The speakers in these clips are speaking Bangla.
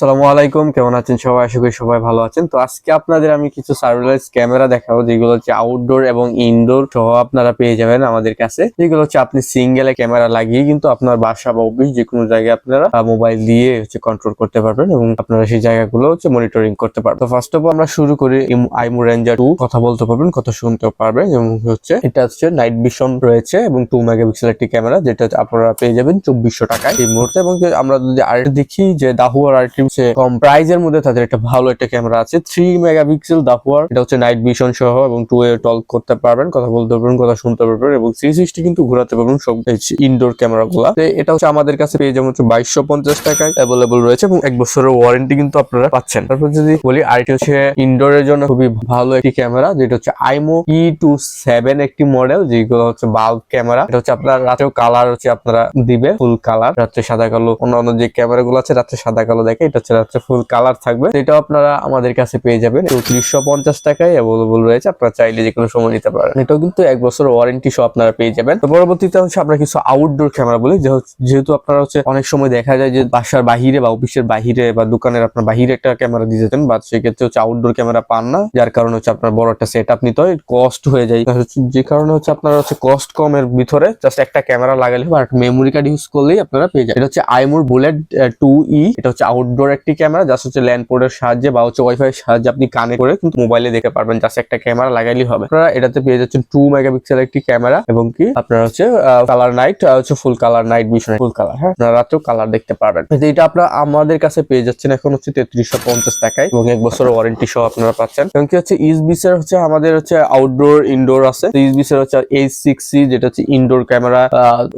সালামু আলাইকুম, কেমন আছেন সবাই? আশা করি সবাই ভালো আছেন। তো আজকে আপনাদের আমি কিছু সার্ভেলাইন্স ক্যামেরা দেখাবো, যেগুলো হচ্ছে আউটডোর এবং ইনডোর সহ আপনারা পেয়ে যাবেন আমাদের কাছে। যেগুলো হচ্ছে আপনি সিঙ্গেলে ক্যামেরা লাগিয়ে কিন্তু আপনার বাসা বা অফিস যে কোনো জায়গায় আপনারা মোবাইল দিয়ে হচ্ছে কন্ট্রোল করতে পারবেন এবং আপনারা সেই জায়গাগুলো হচ্ছে মনিটরিং করতে পারবেন। তো ফার্স্ট অফ অল আমরা শুরু করি আইমু রেঞ্জার টু কথা বলতে পারবেন, কথা শুনতেও পারবেন এবং হচ্ছে এটা হচ্ছে নাইট ভিশন রয়েছে এবং টু মেগাপিক্সেল একটি ক্যামেরা যেটা আপনারা পেয়ে যাবেন চব্বিশশো টাকায় এই মুহূর্তে। এবং আমরা যদি আরেকটা দেখি যে দাহুয়ার আরেকটি হচ্ছে কম প্রাইজের মধ্যে তাদের একটা ভালো একটা ক্যামেরা আছে। থ্রি মেগাপিক্সেল দাহুয়ার এটা হচ্ছে নাইট ভিশন সহ এবং টু এ টল করতে পারবেন, কথা বলতে পারবেন, কথা শুনতে পারবেন এবং থ্রি সিক্সটি কিন্তু ঘোরাতে পারবেন সব ইনডোর ক্যামেরা গুলা। এটা হচ্ছে আমাদের কাছে পেয়ে হচ্ছে বাইশশো পঞ্চাশ টাকায় অ্যাভেলেবল রয়েছে এবং এক বছরের ওয়ারেন্টি কিন্তু আপনারা পাচ্ছেন। তারপর যদি বলি আরেকটি হচ্ছে ইনডোরের জন্য খুবই ভালো একটি ক্যামেরা যেটা হচ্ছে আইমো ই টু সেভেন একটি মডেল যেগুলো হচ্ছে বাল্ব ক্যামেরা এটা হচ্ছে আপনার রাতেও কালার হচ্ছে আপনারা দিবে ফুল কালার রাত্রে সাদা কালো অন্যান্য যে ক্যামেরা গুলো আছে রাত্রে সাদা কালো দেখে হচ্ছে রাত্রে ফুল কালার থাকবে। তো এটাও আপনারা আমাদের কাছে পেয়ে যাবেন। চৌত্রিশশো পঞ্চাশ টাকায় অ্যাভেলেবল রয়েছে। আপনারা চাইলে যে কোনো সময় নিতে পারেন। এটাও কিন্তু এক বছর ওয়ারেন্টি সহ আপনারা পেয়ে যাবেন। তো পরবর্তীতে হচ্ছে আমরা কিছু আউটডোর ক্যামেরা বলি। যেহেতু আপনারা হচ্ছে অনেক সময় দেখা যায় যে বাসার বাহিরে বা অফিসের বাহিরে বা দোকানের আপনার বাহিরে একটা ক্যামেরা দিয়ে দেন বা সেক্ষেত্রে হচ্ছে আউটডোর ক্যামেরা পান না। যার কারণে হচ্ছে আপনার বড় একটা সেট আপ নিতে হয়। কস্ট হয়ে যায়। যে কারণে হচ্ছে আপনারা হচ্ছে কস্ট কমের ভিতরে জাস্ট একটা ক্যামেরা লাগালে বা মেমোরি কার্ড ইউজ করলেই আপনারা পেয়ে যাবেন। এটা হচ্ছে আইমোর বুলেট টু ই এটা হচ্ছে আউটডোর একটি ক্যামেরা জাস্ট হচ্ছে ল্যান্ড পোর্টের সাহায্যে বা হচ্ছে ওয়াইফাই এর সাহায্যে আপনি কানে করে কিন্তু মোবাইলে দেখতে পারবেন। জাস্ট একটা ক্যামেরা লাগাইলেই হবে। আপনারা এটাতে পেয়ে যাচ্ছেন টু মেগাপিক্সেল একটি ক্যামেরা এবং কি আপনারা হচ্ছে কালার নাইট হচ্ছে full colour night vision full colour হ্যাঁ আপনারা রাতেও কালার দেখতে পারবেন। এটা আপনারা আমাদের কাছে পেয়ে যাচ্ছেন এখন হচ্ছে তেত্রিশশো পঞ্চাশ টাকায় এবং এক বছরের ওয়ারেন্টি সহ আপনারা পাচ্ছেন। এবং কি হচ্ছে ইস বিসের হচ্ছে আমাদের হচ্ছে আউটডোর ইনডোর আছে। ইস বিসের হচ্ছে এইচ সিক্স সি যেটা হচ্ছে ইনডোর ক্যামেরা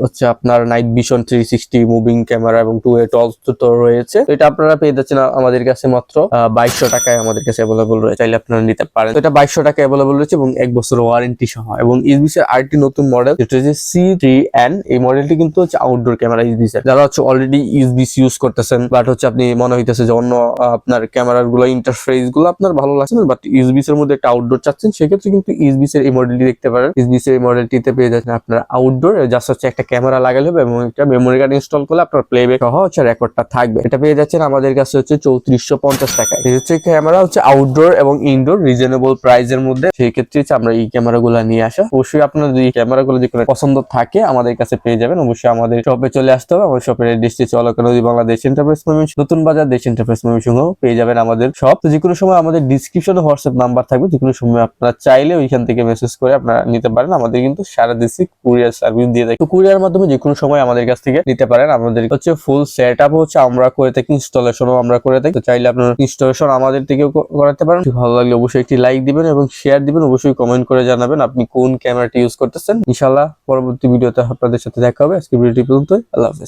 হচ্ছে আপনার night vision three sixty moving camera এবং টু এ টল তো রয়েছে। এটা আপনারা পেয়ে যাচ্ছেন আমাদের কাছে মাত্র বাইশশো টাকায় আমাদের কাছে অ্যাভেলেবল রয়েছে। চাইলে আপনারা নিতে পারেন। এটা বাইশশো টাকা অ্যাভেলেবল রয়েছে এবং এক বছর ওয়ারেন্টি সহ। এবং ইসবিসের আরেকটি নতুন মডেল যেটা হচ্ছে সি থ্রি এন এই মডেলটি কিন্তু হচ্ছে আউটডোর ক্যামেরা ইসবিসের যারা হচ্ছে অলরেডি ইসবিস ইউজ করতেছেন বাট হচ্ছে আপনি মনে হইতেছে যে অন্য আপনার ক্যামেরারগুলো ইন্টারফেসগুলো আপনার ভালো লাগছে না বাট ইসবিস এর মধ্যে একটা আউটডোর চাচ্ছেন, সেক্ষেত্রে কিন্তু ইসবিস এর এই মডেলটি দেখতে পারেন। ইসবিস এর এই মডেলটিতে পেয়ে যাচ্ছেন আপনার আউটডোর জাস্ট হচ্ছে একটা ক্যামেরা লাগালে হবে এবং একটা মেমোরি কার্ড ইনস্টল করলে আপনার প্লেব্যাক সহ হচ্ছে রেকর্ডটা থাকবে। এটা পেয়ে যাচ্ছেন আমাদের কাছে হচ্ছে চৌত্রিশশো পঞ্চাশ টাকায় এই হচ্ছে ক্যামেরা হচ্ছে আউটডোর এবং ইনডোর রিজনেবল প্রাইসের মধ্যে। সেই ক্ষেত্রে হচ্ছে আমরা এই ক্যামেরা গুলা নিয়ে আসা। অবশ্যই আপনার যদি ক্যামেরা গুলো যে কোনো পছন্দ থাকে, আমাদের কাছে পেয়ে যাবেন। অবশ্যই আমাদের শপে চলে আসতে হবে। আমাদের শপের ডিস্ট্রি চলকান নদী বাংলাদেশ এন্টারপ্রাইজ ময়মনসিংহ নতুন বাজার দেশ এন্টারপ্রাইজ ময়মনসিংহ পেয়ে যাবেন আমাদের সব তো যে কোনো সময় আমাদের ডিসক্রিপশনে হোয়াটসঅ্যাপ নাম্বার থাকবে। যে কোনো সময় আপনারা চাইলে ওইখান থেকে মেসেজ করে আপনারা নিতে পারেন। আমাদের কিন্তু সারা দেশে কুরিয়ার সার্ভিস দিয়ে থাকি। তো কুরিয়ার মাধ্যমে যে কোনো সময় আমাদের কাছ থেকে নিতে পারেন। আমাদের হচ্ছে ফুল সেট আপ হচ্ছে আমরা করে থাকি ইনস্টলেশনও আমরা করে থাকি। তো চাইলে আপনারা ইনস্টলেশন আমাদের থেকেও করাতে পারেন। ভালো লাগলে অবশ্যই একটি লাইক দিবেন এবং শেয়ার দিবেন। অবশ্যই কমেন্ট করে জানাবেন আপনি কোন ক্যামেরাটি ইউজ করতেছেন। ইনশাল্লাহ পরবর্তী ভিডিওতে আপনাদের সাথে দেখা হবে। আজকে ভিডিওটি পর্যন্ত আল্লাহ হাফেজ।